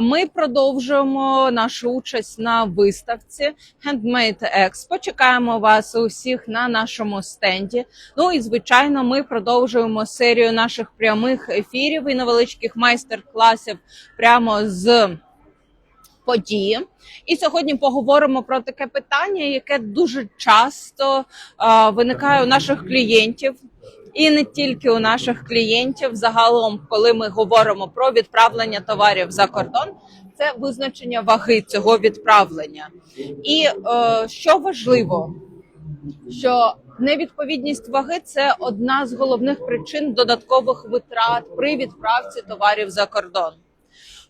Ми продовжуємо нашу участь на виставці Handmade Expo. Чекаємо вас усіх на нашому стенді. Ну і звичайно, ми продовжуємо серію наших прямих ефірів і невеличких майстер-класів прямо з події. І сьогодні поговоримо про таке питання, яке дуже часто е, виникає у наших клієнтів. І не тільки у наших клієнтів, загалом, коли ми говоримо про відправлення товарів за кордон, це визначення ваги цього відправлення. І е, що важливо, що невідповідність ваги це одна з головних причин додаткових витрат при відправці товарів за кордон.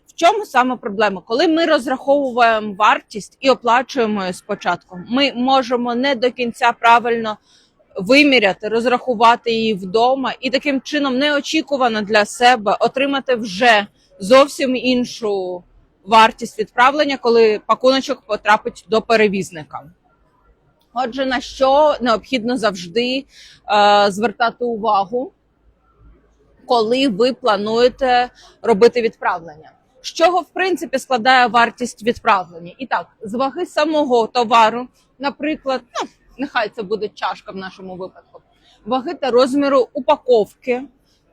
В чому саме проблема? Коли ми розраховуємо вартість і оплачуємо її спочатку, ми можемо не до кінця правильно виміряти, розрахувати її вдома і таким чином неочікувано для себе отримати вже зовсім іншу вартість відправлення, коли пакуночок потрапить до перевізника. Отже, на що необхідно завжди е, звертати увагу, коли ви плануєте робити відправлення? З чого в принципі складає вартість відправлення? І так, з ваги самого товару, наприклад, ну нехай це буде чашка в нашому випадку, ваги та розміру упаковки.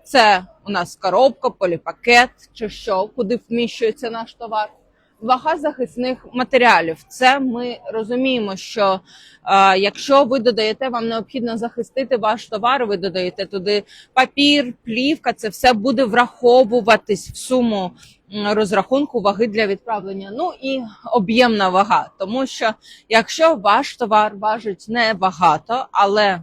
Це у нас коробка, поліпакет чи що, куди вміщується наш товар. Вага захисних матеріалів. Це ми розуміємо, що е, якщо ви додаєте, вам необхідно захистити ваш товар, ви додаєте туди папір, плівка, це все буде враховуватись в суму розрахунку ваги для відправлення. Ну і об'ємна вага, тому що якщо ваш товар важить небагато, але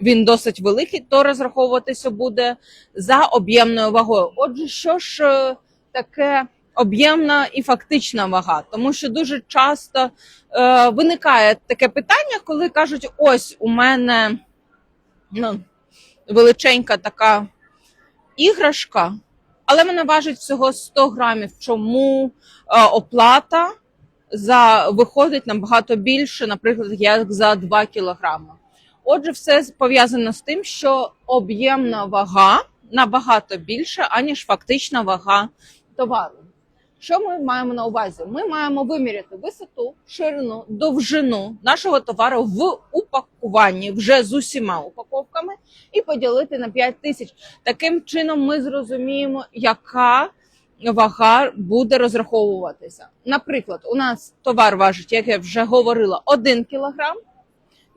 він досить великий, то розраховуватися буде за об'ємною вагою. Отже, що ж е, таке об'ємна і фактична вага? Тому що дуже часто е, виникає таке питання, коли кажуть: ось у мене ну, величенька така іграшка, але вона важить всього 100 грамів. Чому е, оплата за виходить набагато більше, наприклад, як за 2 кілограми? Отже, все пов'язано з тим, що об'ємна вага набагато більша, аніж фактична вага товару. Що ми маємо на увазі? Ми маємо виміряти висоту, ширину, довжину нашого товару в упакуванні вже з усіма упаковками і поділити на 5 тисяч. Таким чином ми зрозуміємо, яка вага буде розраховуватися. Наприклад, у нас товар важить, як я вже говорила, 1 кілограм.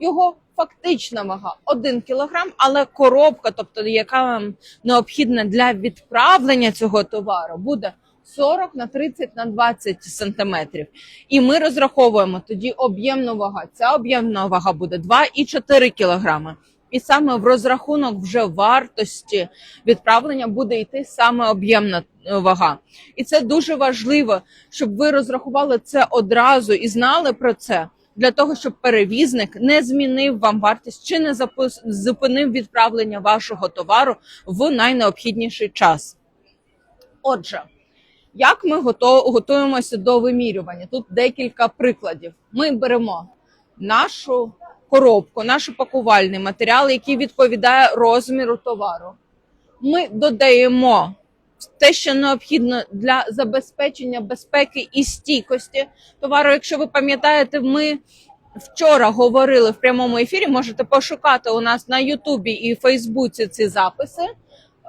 Його фактична вага 1 кілограм, але коробка, тобто яка вам необхідна для відправлення цього товару, буде 40 на 30 на 20 сантиметрів. І ми розраховуємо тоді об'ємну вагу. Ця об'ємна вага буде 2,4 кілограми. І саме в розрахунок вже вартості відправлення буде йти саме об'ємна е, вага. І це дуже важливо, щоб ви розрахували це одразу і знали про це для того, щоб перевізник не змінив вам вартість чи не зупинив відправлення вашого товару в найнеобхідніший час. Отже, як ми готуємося до вимірювання? Тут декілька прикладів. Ми беремо нашу коробку, наш пакувальний матеріал, який відповідає розміру товару. Ми додаємо те, що необхідно для забезпечення безпеки і стійкості товару. Якщо ви пам'ятаєте, ми вчора говорили в прямому ефірі. Можете пошукати у нас на Ютубі і Фейсбуці ці записи.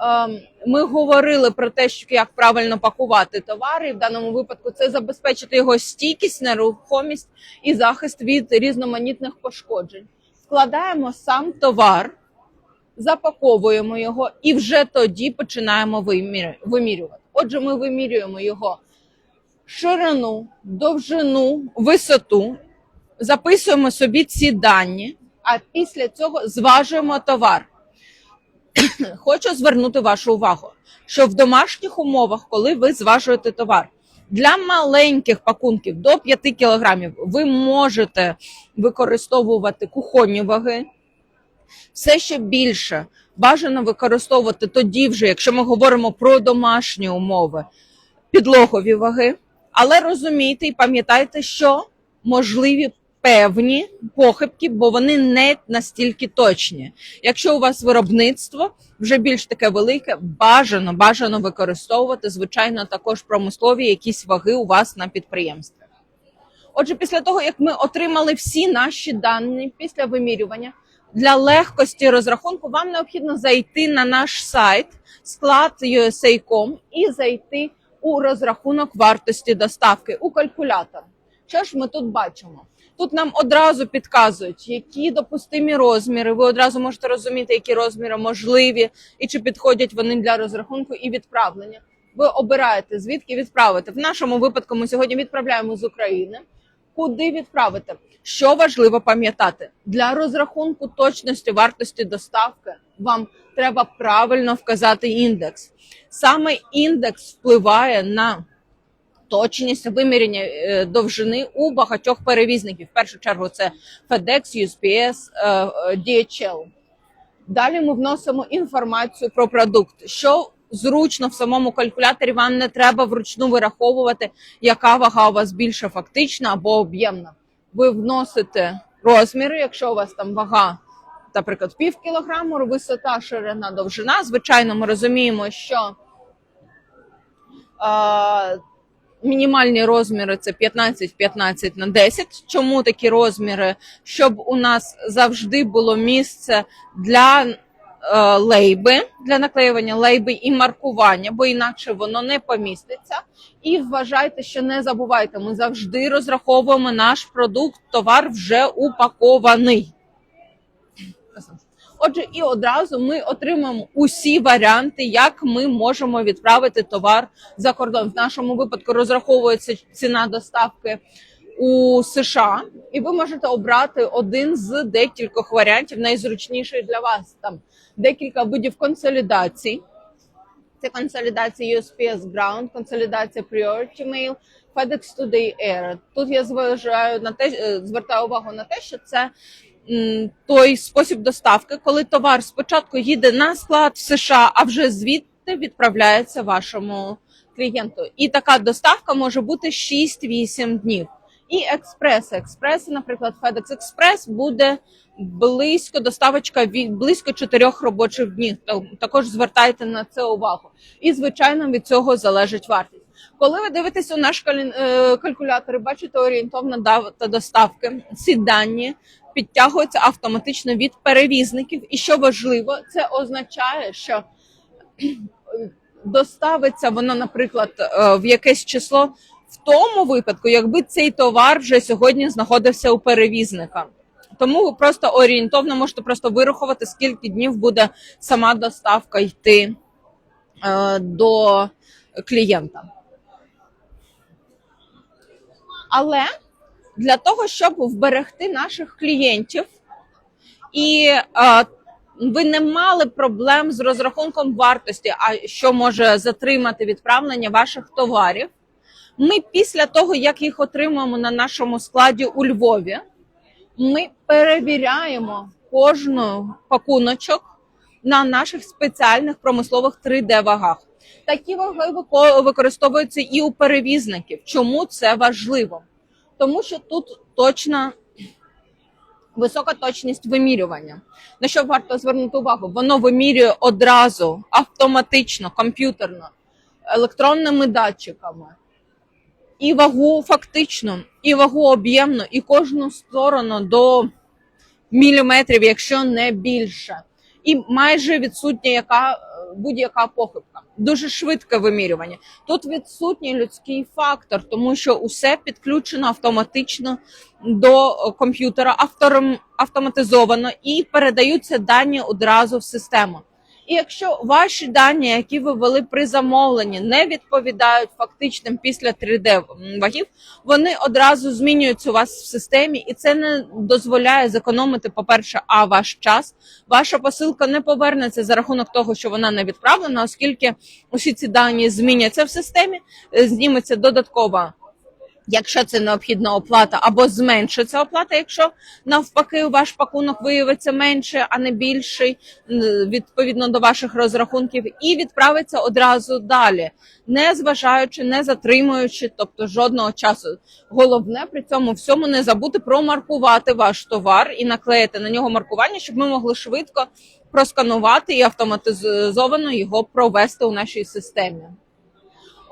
Ем, Ми говорили про те, що як правильно пакувати товари. І в даному випадку це забезпечити його стійкість, нерухомість і захист від різноманітних пошкоджень. Вкладаємо сам товар, запаковуємо його і вже тоді починаємо вимірювати. Отже, ми вимірюємо його ширину, довжину, висоту, записуємо собі ці дані, а після цього зважуємо товар. Хочу звернути вашу увагу, що в домашніх умовах, коли ви зважуєте товар, для маленьких пакунків до 5 кілограмів ви можете використовувати кухонні ваги. Все ще більше бажано використовувати тоді, вже, якщо ми говоримо про домашні умови, підлогові ваги. Але розумійте і пам'ятайте, що можливі певні похибки, бо вони не настільки точні. Якщо у вас виробництво вже більш таке велике, бажано бажано використовувати звичайно також промислові якісь ваги у вас на підприємстві. Отже, після того як ми отримали всі наші дані після вимірювання, для легкості розрахунку вам необхідно зайти на наш сайт склад USA.com і зайти у розрахунок вартості доставки у калькулятор. Що ж ми тут бачимо? Тут нам одразу підказують, які допустимі розміри. Ви одразу можете розуміти, які розміри можливі і чи підходять вони для розрахунку і відправлення. Ви обираєте звідки відправити. В нашому випадку ми сьогодні відправляємо з України. Куди відправити? Що важливо пам'ятати для розрахунку точності вартості доставки? Вам треба правильно вказати індекс. Саме індекс впливає на точність виміряння е, довжини у багатьох перевізників. В першу чергу це FedEx, USPS, е, е, DHL. Далі ми вносимо інформацію про продукт, що зручно в самому калькуляторі. Вам не треба вручну вираховувати, яка вага у вас більша фактична або об'ємна. Ви вносите розміри, якщо у вас там вага, наприклад, пів кілограму, висота, ширина, довжина. Звичайно, ми розуміємо, що мінімальні розміри це 15-15 на 10. Чому такі розміри? Щоб у нас завжди було місце для е, лейби, для наклеювання лейби і маркування, бо інакше воно не поміститься. І вважайте, що не забувайте, ми завжди розраховуємо наш продукт, товар вже упакований. Отже, і одразу ми отримаємо усі варіанти, як ми можемо відправити товар за кордон. В нашому випадку розраховується ціна доставки у США, і ви можете обрати один з декількох варіантів, найзручніший для вас. Там декілька видів консолідацій. Це консолідація USPS Ground, консолідація Priority Mail, FedEx Today Air. Тут я зважаю на те, е, звертаю увагу на те, що це той спосіб доставки, коли товар спочатку їде на склад в США, а вже звідти відправляється вашому клієнту. І така доставка може бути 6-8 днів. І експреси. Експреси, наприклад, FedEx Express буде близько доставочка від близько 4 робочих днів. Також звертайте на це увагу. І звичайно від цього залежить вартість. Коли ви дивитесь у наш е, калькулятор, і бачите орієнтовна дата доставки, ці дані підтягуються автоматично від перевізників. І що важливо, це означає, що доставиться воно, наприклад, е, в якесь число в тому випадку, якби цей товар вже сьогодні знаходився у перевізника. Тому ви просто орієнтовно можете просто вирахувати, скільки днів буде сама доставка йти е, до клієнта. Але для того, щоб вберегти наших клієнтів і е, ви не мали проблем з розрахунком вартості, а що може затримати відправлення ваших товарів. Ми після того, як їх отримаємо на нашому складі у Львові, ми перевіряємо кожну пакуночок на наших спеціальних промислових 3D-вагах. Такі ваги використовуються і у перевізників. Чому це важливо? Тому що тут точна висока точність вимірювання. На що варто звернути увагу? Воно вимірює одразу автоматично, комп'ютерно, електронними датчиками. І вагу фактично, і вагу об'ємно, і кожну сторону до міліметрів, якщо не більше. І майже відсутня яка будь-яка похибка. Дуже швидке вимірювання. Тут відсутній людський фактор, тому що усе підключено автоматично до е, комп'ютера, автоматизовано і передаються дані одразу в систему. І якщо ваші дані, які ви ввели при замовленні, не відповідають фактичним після 3D вагів, вони одразу змінюються у вас в системі, і це не дозволяє зекономити, по-перше, а ваш час. Ваша посилка не повернеться за рахунок того, що вона не відправлена, оскільки усі ці дані зміняться в системі, е, зніметься додаткова Якщо це необхідна оплата, або зменшиться оплата, якщо навпаки ваш пакунок виявиться менше, а не більший, відповідно до ваших розрахунків, і відправиться одразу далі, не зважаючи, не затримуючи, тобто жодного часу. Головне при цьому всьому не забути промаркувати ваш товар і наклеїти на нього маркування, щоб ми могли швидко просканувати і автоматизовано його провести у нашій системі.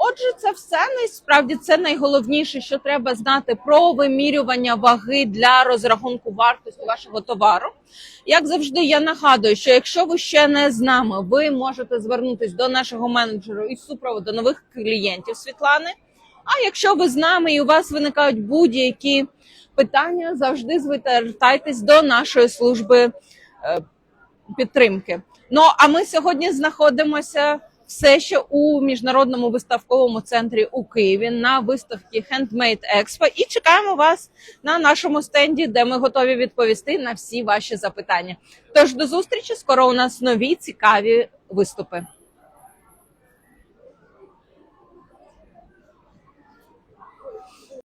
Отже, це все насправді це найголовніше, що треба знати про вимірювання ваги для розрахунку вартості вашого товару. Як завжди, я нагадую, що якщо ви ще не з нами, ви можете звернутись до нашого менеджеру із супроводу нових клієнтів Світлани. А якщо ви з нами і у вас виникають будь-які питання, завжди звертайтесь до нашої служби е, підтримки. Ну а ми сьогодні знаходимося все ще у міжнародному виставковому центрі у Києві на виставці Handmade Expo і чекаємо вас на нашому стенді, де ми готові відповісти на всі ваші запитання. Тож до зустрічі скоро у нас нові цікаві виступи.